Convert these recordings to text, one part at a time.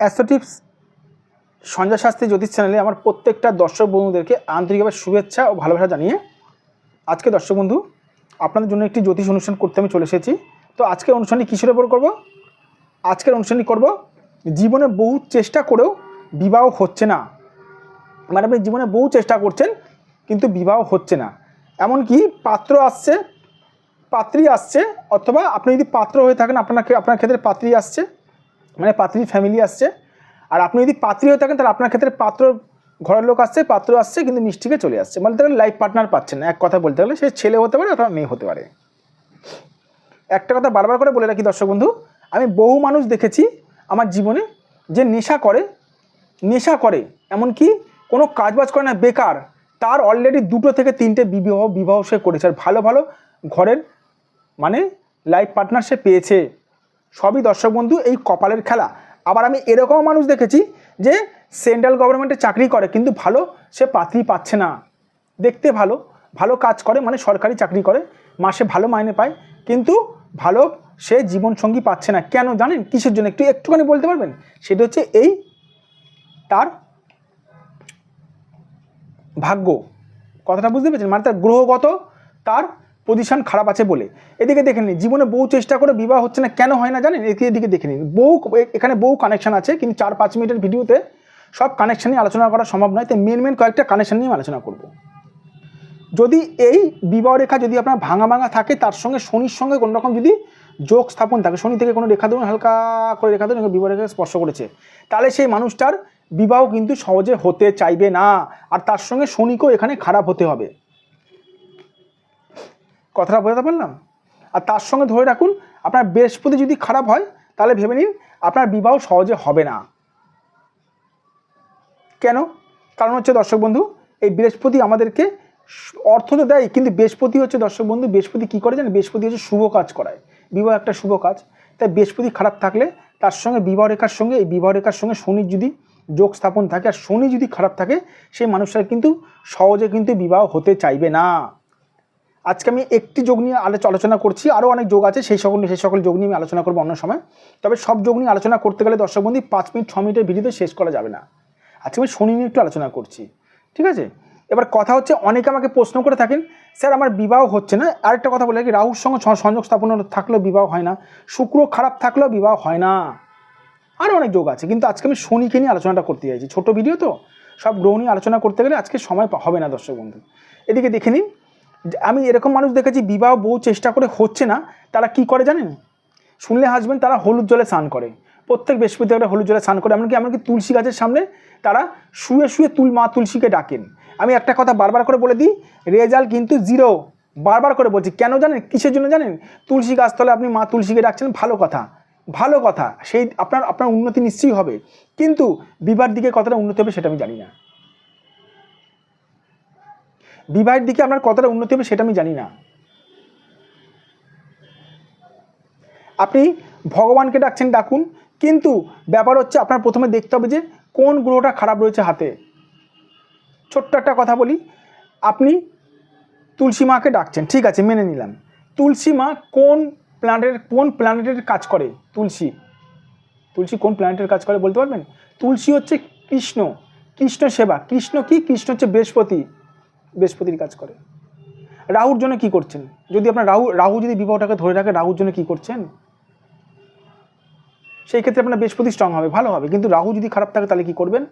Astro tips Sanjay Shastri জ্যোতিষ চ্যানেলে আমার প্রত্যেকটা দর্শক বন্ধুদেরকে আন্তরিকভাবে শুভেচ্ছা ও ভালোবাসা জানিয়ে আজকে দর্শক বন্ধু, আপনাদের জন্য একটি জ্যোতিষ অনুষ্ঠান করতে আমি চলে এসেছি। তো আজকের অনুষ্ঠানটি কিসের ওপর করব? আজকের অনুষ্ঠানটি করব জীবনে বহু চেষ্টা করেও বিবাহ হচ্ছে না। মানে আপনি জীবনে বহু চেষ্টা করছেন, কিন্তু বিবাহ হচ্ছে না। এমনকি পাত্র আসছে, পাত্রী আসছে, অথবা আপনি যদি পাত্র হয়ে থাকেন, আপনাকে, আপনার ক্ষেত্রে পাত্রী আসছে মানে পাত্রীর ফ্যামিলি আসছে। আর আপনি যদি পাত্রী হয়ে থাকেন, তাহলে আপনার ক্ষেত্রে পাত্র, ঘরের লোক আসছে, পাত্র আসছে, কিন্তু মিষ্টিকে চলে আসছে। মানে তাহলে লাইফ পার্টনার পাচ্ছেন না। এক কথা বলতে গেলে, সে ছেলে হতে পারে অথবা মেয়ে হতে পারে। একটা কথা বারবার করে বলে রাখি দর্শক বন্ধু, আমি বহু মানুষ দেখেছি আমার জীবনে যে নেশা করে নেশা করে, এমনকি কোনো কাজবাজ করে না, বেকার, তার অলরেডি দুটো থেকে তিনটে বিবাহ বিবাহ সে করেছে। আর ভালো ভালো ঘরের মানে লাইফ পার্টনার সে পেয়েছে। সবই দর্শক বন্ধু, এই কপালের খেলা। আবার আমি এরকম মানুষ দেখেছি যে সেন্ট্রাল গভর্নমেন্টে চাকরি করে, কিন্তু ভালো সে পাত্রী পাচ্ছে না। দেখতে ভালো ভালো কাজ করে মানে সরকারি চাকরি করে, মাসে ভালো মাইনে পায়, কিন্তু ভালো সে জীবনসঙ্গী পাচ্ছে না। কেন জানেন? কিসের জন্য? একটু একটুখানি বলতে পারবেন? সেটা হচ্ছে এই তার ভাগ্য। কথাটা বুঝতে পেরেছেন? মানে তার গ্রহগত, তার পজিশন খারাপ আছে বলে। এদিকে দেখে নিন, জীবনে বউ চেষ্টা করে বিবাহ হচ্ছে না, কেন হয় না জানেন? এদিকে এদিকে দেখে নিন বউ এখানে বউ কানেকশন আছে, কিন্তু চার পাঁচ মিনিটের ভিডিওতে সব কানেকশন নিয়ে আলোচনা করা সম্ভব নয়, তাই মেন মেন কয়েকটা কানেকশন নিয়ে আলোচনা করব। যদি এই বিবাহ রেখা যদি আপনার ভাঙা ভাঙা থাকে, তার সঙ্গে শনির সঙ্গে কোনো রকম যদি যোগ স্থাপন থাকে, শনি থেকে কোনো রেখা ধরুন, হালকা করে রেখা ধরুন, বিবাহ রেখা স্পর্শ করেছে, তাহলে সেই মানুষটার বিবাহ কিন্তু সহজে হতে চাইবে না, আর তার সঙ্গে শনিকেও এখানে খারাপ হতে হবে। কথাটা বোঝাতে পারলাম? আর তার সঙ্গে ধরে রাখুন, আপনার বৃহস্পতি যদি খারাপ হয়, তাহলে ভেবে নিন আপনার বিবাহ সহজে হবে না। কেন? কারণ হচ্ছে দর্শক বন্ধু, এই বৃহস্পতি আমাদেরকে অর্থ তো দেয়, কিন্তু বৃহস্পতি হচ্ছে দর্শক বন্ধু, বৃহস্পতি কী করে জানেন? বৃহস্পতি হচ্ছে শুভ কাজ করায়। বিবাহ একটা শুভ কাজ। তাই বৃহস্পতি খারাপ থাকলে তার সঙ্গে বিবাহ রেখার সঙ্গে, এই বিবাহ রেখার সঙ্গে শনির যদি যোগ স্থাপন থাকে, আর শনি যদি খারাপ থাকে, সেই মানুষরা কিন্তু সহজে কিন্তু বিবাহ হতে চাইবে না। আজকে আমি একটি যোগ নিয়ে আলোচ আলোচনা করছি আরও অনেক যোগ আছে, সেই সকল সেই সকল যোগ নিয়ে আমি আলোচনা করব অন্য সময়। তবে সব যোগ নিয়ে আলোচনা করতে গেলে দর্শক বন্ধু, পাঁচ মিনিট, ছ মিনিটের ভিডিওতে শেষ করা যাবে না। আজকে আমি শনি নিয়ে একটু আলোচনা করছি, ঠিক আছে? এবার কথা হচ্ছে, অনেকে আমাকে প্রশ্ন করে থাকেন, স্যার, আমার বিবাহ হচ্ছে না? আরেকটা কথা বলে কি রাহুর সঙ্গে সংযোগ স্থাপন থাকলেও বিবাহ হয় না, শুক্র খারাপ থাকলেও বিবাহ হয় না। আরও অনেক যোগ আছে, কিন্তু আজকে আমি শনিকে নিয়ে আলোচনাটা করতে চাইছি। ছোটো ভিডিও তো, সব গ্রহ নিয়ে আলোচনা করতে গেলে আজকে সময় হবে না দর্শক বন্ধু। এদিকে দেখে নিন আমি এরকম মানুষ দেখেছি, বিবাহ বহু চেষ্টা করে হচ্ছে না, তারা কি করে জানেন? শুনলে হাসবেন তারা হলুদ জলে স্নান করে। প্রত্যেক বৃহস্পতিবার হলুদ জলে স্নান করে, এমনকি এমনকি তুলসী গাছের সামনে তারা শুয়ে শুয়ে তুল, মা তুলসীকে ডাকেন। আমি একটা কথা বারবার করে বলে দিই, রেজাল্ট কিন্তু জিরো বারবার করে বলছি, কেন জানেন? কিসের জন্য জানেন? তুলসী গাছতলে আপনি মা তুলসীকে ডাকছেন, ভালো কথা। ভালো কথা। সেই, আপনার আপনার উন্নতি নিশ্চয়ই হবে। কিন্তু বিবার দিকে কতটা উন্নতি হবে সেটা আমি জানি না। বিবাহের দিকে আপনার কতটা উন্নতি হবে সেটা আমি জানি না। আপনি ভগবানকে ডাকছেন, ডাকুন, কিন্তু ব্যাপার হচ্ছে আপনার প্রথমে দেখতে হবে যে কোন গ্রহটা খারাপ রয়েছে হাতে। ছোট্ট একটা কথা বলি, আপনি তুলসী মাকে ডাকছেন, ঠিক আছে, মেনে নিলাম। তুলসী মা কোন প্ল্যানেটের কোন প্ল্যানেটের কাজ করে? তুলসী। তুলসী কোন প্ল্যানেটের কাজ করে বলতে পারবেন? তুলসী হচ্ছে কৃষ্ণ কৃষ্ণ সেবা। কৃষ্ণ কি? কৃষ্ণ হচ্ছে বৃহস্পতি। বৃহস্পতির কাজ করে। রাহুর জন্য কি করছেন? যদি আপনার রাহু রাহু যদি বিবাহটাকে ধরে রাখে, রাহুর জন্য কি করছেন? সেই ক্ষেত্রে আপনার বৃহস্পতি স্ট্রং হবে, ভালো হবে। কিন্তু রাহু যদি খারাপ থাকে, তাহলে কি করবেন?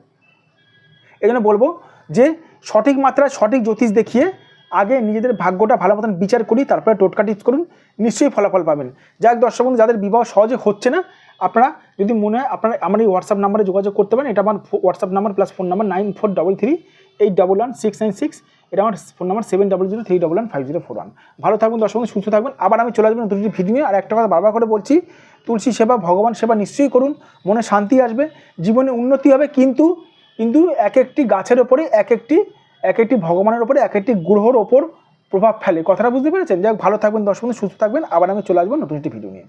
এই জন্য বলব যে, সঠিক মাত্রায় সঠিক জ্যোতিষ দেখিয়ে আগে নিজেদের ভাগ্যটা ভালো মতন বিচার করি, তারপরে টোটকা টিপস করুন, নিশ্চয়ই ফলাফল পাবেন। যাক দর্শক বন্ধু, যাদের বিবাহ সহজে হচ্ছে না আপনারা যদি মনে হয় আপনারা আমার এই হোয়াটসঅ্যাপ নাম্বারে যোগাযোগ করতে পারেন, এটা আমার WhatsApp number plus phone number nine four double three eight double one six nine six এটা আমার phone number seven double zero three double one five zero four one ভালো থাকবেন দর্শক সুস্থ থাকবেন আবার আমি চলে আসবেন দুটি নিয়ে। আর একটা কথা বারবার করে বলছি, তুলসী সেবা, ভগবান সেবা নিশ্চয়ই করুন, মনে শান্তি আসবে, জীবনে উন্নতি হবে, কিন্তু কিন্তু এক একটি গাছের ওপরে, এক একটি এক একটি ভগবানের ওপরে, এক একটি গ্রহর ওপর প্রভাব ফেলে। কথাটা বুঝতে পেরেছেন? যাক ভালো থাকবেন দর্শক সুস্থ থাকবেন। আবার আমি চলে আসব নতুন একটি ভিডিও নিয়ে।